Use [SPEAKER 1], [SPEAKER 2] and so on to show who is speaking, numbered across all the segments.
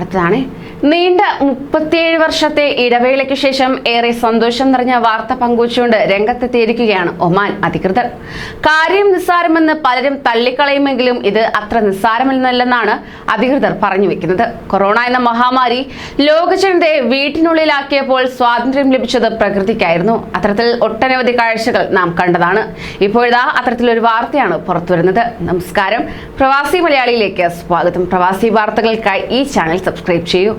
[SPEAKER 1] അടുത്തതാണ്. നീണ്ട മുപ്പത്തിയേഴ് വർഷത്തെ ഇടവേളയ്ക്ക് ശേഷം ഏറെ സന്തോഷം നിറഞ്ഞ വാർത്ത പങ്കുവച്ചുകൊണ്ട് രംഗത്തെത്തിയിരിക്കുകയാണ് ഒമാൻ അധികൃതർ. കാര്യം നിസ്സാരമെന്ന് പലരും തള്ളിക്കളയുമെങ്കിലും ഇത് അത്ര നിസ്സാരമല്ലെന്നാണ് അധികൃതർ പറഞ്ഞു വെക്കുന്നത്. കൊറോണ എന്ന മഹാമാരി ലോകജനതയെ വീട്ടിനുള്ളിലാക്കിയപ്പോൾ സ്വാതന്ത്ര്യം ലഭിച്ചത് പ്രകൃതിക്കായിരുന്നു. അത്തരത്തിൽ ഒട്ടനവധി കാഴ്ചകൾ നാം കണ്ടതാണ്. ഇപ്പോഴിതാ അത്തരത്തിലൊരു വാർത്തയാണ് പുറത്തുവരുന്നത്. നമസ്കാരം. പ്രവാസി മലയാളിയിലേക്ക് സ്വാഗതം. പ്രവാസി വാർത്തകൾക്കായി ഈ ചാനൽ സബ്സ്ക്രൈബ് ചെയ്യൂ.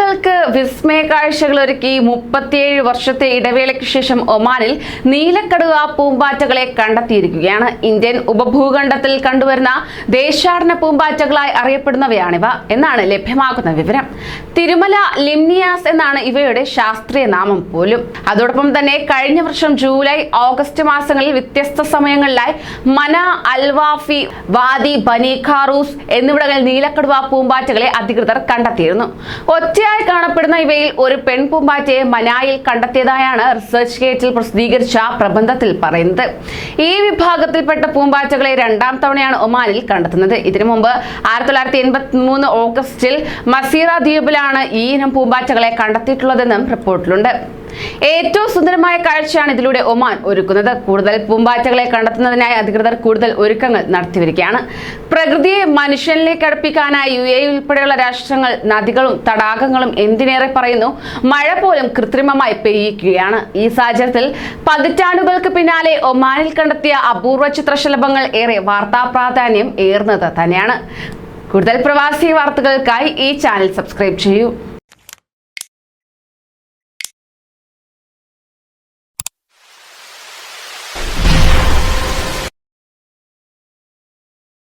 [SPEAKER 1] പ്രവാസികൾക്ക് വിസ്മയ കാഴ്ചകൾ ഒരുക്കി മുപ്പത്തിയേഴ് വർഷത്തെ ഇടവേളയ്ക്ക് ശേഷം ഒമാനിൽ നീലക്കടുവ പൂമ്പാറ്റകളെ കണ്ടെത്തിയിരിക്കുകയാണ്. ഇന്ത്യൻ ഉപഭൂഖണ്ഡത്തിൽ കണ്ടുവരുന്ന ദേശാടന പൂമ്പാറ്റകളായി അറിയപ്പെടുന്നവയാണിവ എന്നാണ് ലഭ്യമാകുന്ന വിവരം. തിരുമല ലിംനിയാസ് എന്നാണ് ഇവയുടെ ശാസ്ത്രീയ നാമം പോലും. അതോടൊപ്പം തന്നെ കഴിഞ്ഞ വർഷം ജൂലൈ ഓഗസ്റ്റ് മാസങ്ങളിൽ വ്യത്യസ്ത സമയങ്ങളിലായി മന അൽവാഫി വാദി ബനീഖാറൂസ് എന്നിവിടങ്ങളിൽ നീലക്കടുവ പൂമ്പാറ്റകളെ അധികൃതർ കണ്ടെത്തിയിരുന്നു. ഒറ്റയായി കാണപ്പെടുന്ന ഇവയിൽ ഒരു പെൺപൂമ്പാറ്റയെ മനായിൽ കണ്ടെത്തിയതായാണ് റിസർച്ച് ഗേറ്റിൽ പ്രസിദ്ധീകരിച്ച പ്രബന്ധത്തിൽ പറയുന്നത്. ഈ വിഭാഗത്തിൽപ്പെട്ട പൂമ്പാറ്റകളെ രണ്ടാം തവണയാണ് ഒമാനിൽ കണ്ടെത്തുന്നത്. ഇതിനു മുമ്പ് ആയിരത്തി തൊള്ളായിരത്തി എൺപത്തി മൂന്ന് ഓഗസ്റ്റിൽ മസീറ ദ്വീപിലാണ് ഈ ഇനം പൂമ്പാറ്റകളെ കണ്ടെത്തിയിട്ടുള്ളതെന്നും റിപ്പോർട്ടിലുണ്ട്. ഏറ്റവും സുന്ദരമായ കാഴ്ചയാണ് ഇതിലൂടെ ഒമാൻ ഒരുക്കുന്നത്. കൂടുതൽ പൂമ്പാറ്റകളെ കണ്ടെത്തുന്നതിനായി അധികൃതർ കൂടുതൽ ഒരുക്കങ്ങൾ നടത്തിവരികയാണ്. പ്രകൃതിയെ മനുഷ്യനിലേക്ക് അടുപ്പിക്കാനായി യു എ ഉൾപ്പെടെയുള്ള രാഷ്ട്രങ്ങൾ നദികളും തടാകങ്ങളും എന്തിനേറെ പറയുന്നു? മഴ പോലും കൃത്രിമമായി പെയ്യിക്കുകയാണ് ഈ സാഹചര്യത്തിൽ പതിറ്റാണ്ടുകൾക്ക് പിന്നാലെ ഒമാനിൽ കണ്ടെത്തിയ അപൂർവ ചിത്രശലഭങ്ങൾ ഏറെ വാർത്താ പ്രാധാന്യം ഏറുന്നത് തന്നെയാണ്. കൂടുതൽ പ്രവാസി വാർത്തകൾക്കായി ഈ ചാനൽ സബ്സ്ക്രൈബ് ചെയ്യൂ.